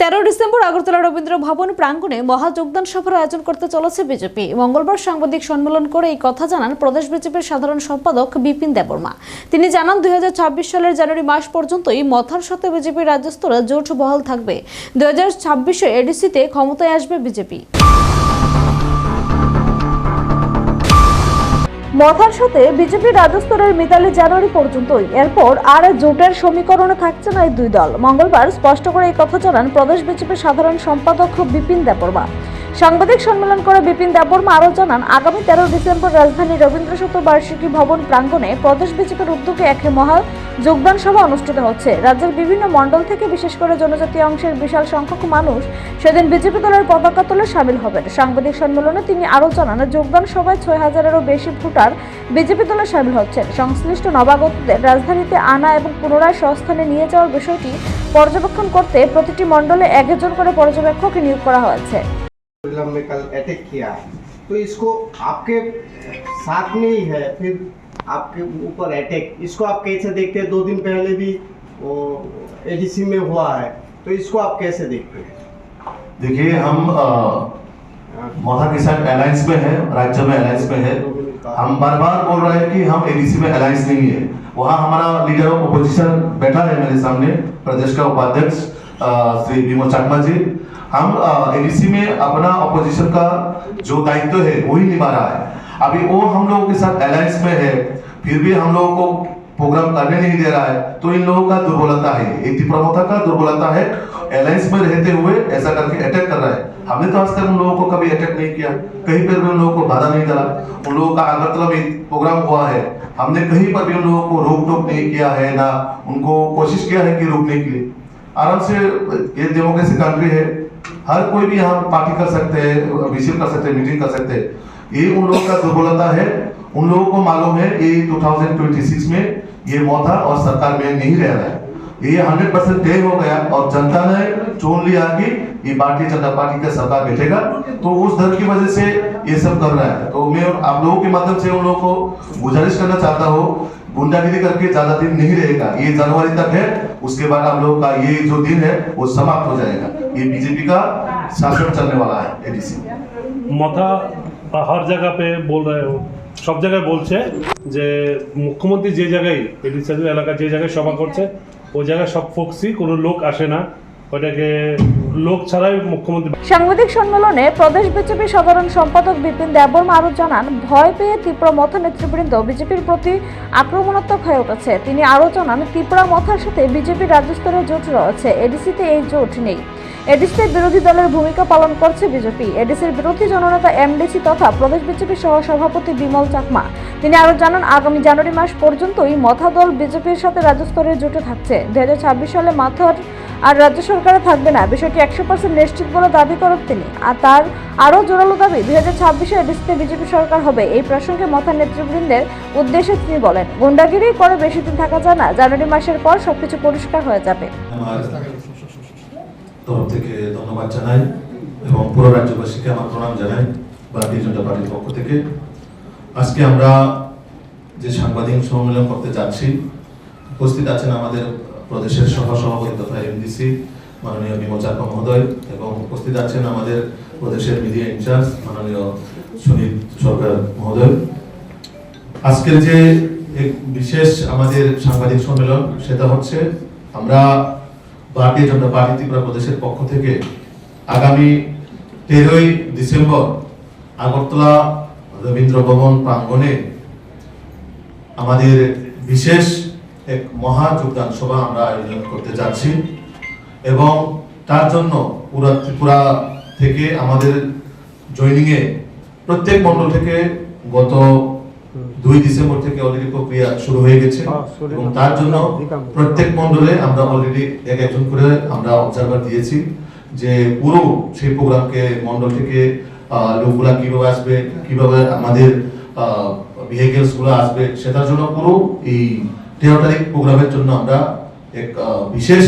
তেরো ডিসেম্বর আগরতলা রবীন্দ্র ভবন প্রাঙ্গণে মহা যোগদান সভার আয়োজন করতে চলেছে বিজেপি। মঙ্গলবার সাংবাদিক সম্মেলন করে এই কথা জানান প্রদেশ বিজেপির সাধারণ সম্পাদক বিপিন দেববর্মা। তিনি জানান, দুই হাজার ছাব্বিশ সালের জানুয়ারি মাস পর্যন্তই মথার সাথে বিজেপির রাজ্যস্তরে জোট বহাল থাকবে। দুই হাজার ছাব্বিশে এডিসিতে ক্ষমতায় আসবে বিজেপি। মথার সাথে বিজেপি রাজস্তরের মিতালি জানুয়ারি পর্যন্তই। এরপর আর জোটের সমীকরণে থাকছে না এই দুই দল। মঙ্গলবার স্পষ্ট করে এই কথা জানান প্রদেশ বিজেপির সাধারণ সম্পাদক বিপিন দেববর্মা। সাংবাদিক সম্মেলন করে বিপিন দেববর্মা আরও জানান, আগামী তেরো ডিসেম্বর রাজধানীর রবীন্দ্র শতবার্ষিকী ভবন প্রাঙ্গণে প্রদেশ বিজেপির উদ্যোগে এক মহা যোগদান সভা অনুষ্ঠিত হচ্ছে রাজ্যের বিভিন্ন মণ্ডল থেকে বিশেষ করে জনজাতি অংশের বিশাল সংখ্যক মানুষ সেদিন বিজেপি দলের পতাকা তোলে সামিল হবেন সাংবাদিক সম্মেলনে তিনি আরও জানান যোগদান সভায় ছয় হাজারেরও বেশি ভোটার বিজেপি দলে সামিল হচ্ছেন সংশ্লিষ্ট নবাগতদের রাজধানীতে আনা এবং পুনরায় স্বস্থানে নিয়ে যাওয়ার বিষয়টি পর্যবেক্ষণ করতে প্রতিটি মণ্ডলে এক একজন করে পর্যবেক্ষক নিয়োগ করা হয়েছে फिल्म में कल अटैक किया तो इसको आपके साथ में ही है फिर आपके ऊपर अटैक इसको आप कैसे देखते हैं? दो दिन पहले भी एडीसी में हुआ है। तो इसको आप कैसे देखते हैं? देखिए हम अ, किसान अलायंस में है राज्य में अलायंस में है। हम बार बार बोल रहे हैं कि हम एडीसी में अलायंस नहीं है। वहाँ हमारा लीडर ऑफ़ ओपोजिशन बैठा है मेरे सामने प्रदेश का उपाध्यक्ष श्री विमोद चाकमा जी। हम एडीसी में अपना अपोजिशन का जो दायित्व है वही निभा रहा है। अभी वो हम लोगों के साथ अलायंस में है, फिर भी हम लोगों को प्रोग्राम करने नहीं दे रहा है तो इन लोगों का दुर्बलता है। ये प्रमोता का दुर्बलता है अलायंस में रहते हुए ऐसा करके अटैक कर रहा है। हमने तो आज तक उन लोगों को कभी अटैक नहीं किया। कहीं पर भी उन लोगों को बाधा नहीं डाला। उन लोगों का अगरतला में प्रोग्राम हुआ है। हमने कहीं पर भी उन लोगों को रोक टोक नहीं किया है, ना उनको कोशिश किया है कि रोकने के लिए। आराम से ये डेमोक्रेसी कंट्री है। हर कोई भी यहाँ पार्टी कर सकते हैं विज़िट कर सकते हैं मीटिंग कर सकते हैं। ये उन लोगों का दुर्बलता है। उन लोगों को मालूम है ये 2026 में ये मौता और सरकार में नहीं रह रहा है। ये 100 परसेंट तय हो गया और जनता ने चुन लिया कि ये भारतीय जनता पार्टी का सरकार बैठेगा। तो उस डर की वजह से ये सब कर रहा है। तो मैं आप लोगों के माध्यम से उन लोगों को गुजारिश करना चाहता हूँ, गुंडागिरी करके ज़्यादा दिन नहीं रहेगा। ये जनवरी तक है, उसके बाद आप लोगों का ये जो दिन है, वो समाप्त हो जाएगा। ये बीजेपी का शासन चलने वाला है एडीसी মাথা হর জায়গা পে বল সব জায়গায় বলছে যে মুখ্যমন্ত্রী যে জায়গায় এডিসাইড এলাকা যে জায়গায় সভা করছে, ওই জায়গায় সব ফোকসি, কোনো লোক আসে না। ওটাকে লোক ছাড়াই মুখ্যমন্ত্রী সাংবাদিক সম্মেলনে প্রদেশ বিজেপি সাধারণ সম্পাদক বিপিন দেববর্মা আরও জানান, ভয় পেয়ে তীব্র মথা নেতৃবৃন্দ বিজেপির প্রতি আক্রমণাত্মক হয়ে উঠেছে। তিনি আরও জানান তীব্রা মথার সাথে বিজেপির রাজ্যস্তরের জোট রয়েছে। এডিসিতে এই জোট নেই। এডিসিতে বিরোধী দলের ভূমিকা পালন করছে বিজেপি। এডিসির বিরোধী জননেতা এমডিসি তথা প্রদেশ বিজেপি সহ সভাপতি বিমল চাকমা। তিনি আরও জানান, আগামী জানুয়ারি মাস পর্যন্তই মথা দল বিজেপির সাথে রাজ্যস্তরে জুটে থাকছে। দুই হাজার ছাব্বিশ সালে মাথার আর রাজ্য সরকারে থাকবে না। বিষয়টি একশো পার্সেন্ট নিশ্চিত বলে দাবি করেন তিনি। আর তার আরও জোরালো দাবি, দুই হাজার ছাব্বিশে এডিসিতে বিজেপি সরকার হবে। এই প্রসঙ্গে মথা নেতৃবৃন্দের উদ্দেশ্যে তিনি বলেন, গুন্ডাগিরি করে বেশি দিন থাকা যায় না। জানুয়ারি মাসের পর সবকিছু পরিষ্কার হয়ে যাবে। তরফ থেকে ধন্যবাদ জানাই এবং পুরো রাজ্যবাসীকে আমার প্রণাম জানাই ভারতীয় জনতা পার্টির পক্ষ থেকে। আজকে আমরা যে সাংবাদিক সম্মেলন করতে যাচ্ছি, উপস্থিত আছেন আমাদের প্রদেশের সহ সভাপতি তথা এমডিসি মাননীয় বিমল চাকমা মহোদয় এবং উপস্থিত আছেন আমাদের প্রদেশের মিডিয়া ইনচার্জ মাননীয় সুনীল সরকার মহোদয়। আজকের যে বিশেষ আমাদের সাংবাদিক সম্মেলন, সেটা হচ্ছে আমরা ভারতীয় জনতা পার্টি ত্রিপুরা প্রদেশের পক্ষ থেকে আগামী তেরোই ডিসেম্বর আগরতলা রবীন্দ্র ভবন প্রাঙ্গণে আমাদের বিশেষ এক মহা যোগদান সভা আমরা আয়োজন করতে যাচ্ছি এবং তার জন্য পুরা ত্রিপুরা থেকে আমাদের জয়নিং এ প্রত্যেক মন্ডল থেকে গত দুই ডিসেম্বর থেকে অলরেডি প্রক্রিয়া শুরু হয়ে গেছে এবং তার জন্য প্রত্যেক মন্ডলে আমরা অলরেডি এক একজন করে আমরা অবজারভার দিয়েছি যে পুরো সেই প্রোগ্রামকে মন্ডল থেকে লোকগুলা কীভাবে আসবে কীভাবে আমাদের ভেহিকেলসগুলো আসবে সেটার জন্য পুরো এই তেরো তারিখ প্রোগ্রামের জন্য আমরা এক বিশেষ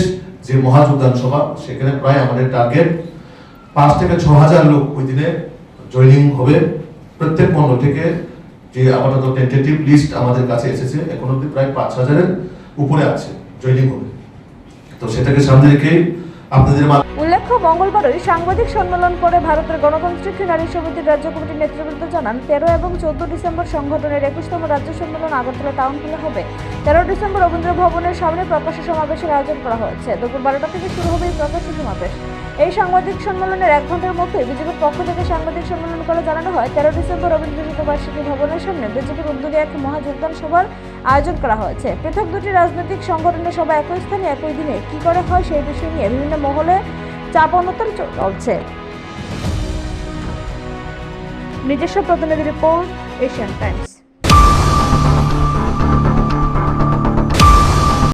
যে মহাযোগদান সভা সেখানে প্রায় আমাদের টার্গেট পাঁচ থেকে ছ হাজার লোক ওই দিনে জয়নিং হবে। প্রত্যেক মন্ডল থেকে যে আপাতত টেন্টেটিভ লিস্ট আমাদের কাছে এসেছে, এখন অব্দি প্রায় পাঁচ হাজারের উপরে আছে হবে। তো সেটাকে সামনে রেখে আপনাদের উল্লেখ্য মঙ্গলবারই সাংবাদিক সম্মেলন করে ভারতের গণতান্ত্রিক নারী সমিতির রাজ্য কমিটির নেতৃবৃন্দ জানান, তেরো এবং চোদ্দ ডিসেম্বর সংগঠনের একুশতম রাজ্য সম্মেলন আগরতলা টাউন হলে হবে। তেরো ডিসেম্বর রবীন্দ্র ভবনের সামনে প্রকাশ্য সমাবেশের আয়োজন করা হয়েছে। দুপুর বারোটা থেকে শুরু হবে এই প্রকাশ্য সমাবেশ। এই সাংবাদিক সম্মেলনের এক ঘণ্টার মধ্যে বিজেপির পক্ষ থেকে সাংবাদিক সম্মেলন করে জানানো হয়। তেরো ডিসেম্বর রবীন্দ্র শতবার্ষিকী ভবনের সামনে বিজেপির উদ্যোগে এক মহাযোগদান সভার আয়োজন করা হয়েছে। পৃথক দুটি রাজনৈতিক সংগঠনের সভা একই স্থানে, একই দিনে কি করে হয় সেই বিষয় নিয়ে বিভিন্ন মহলে চাপ চলছে। নিজস্ব প্রতিনিধি রিপোর্ট এশিয়ান টাইমস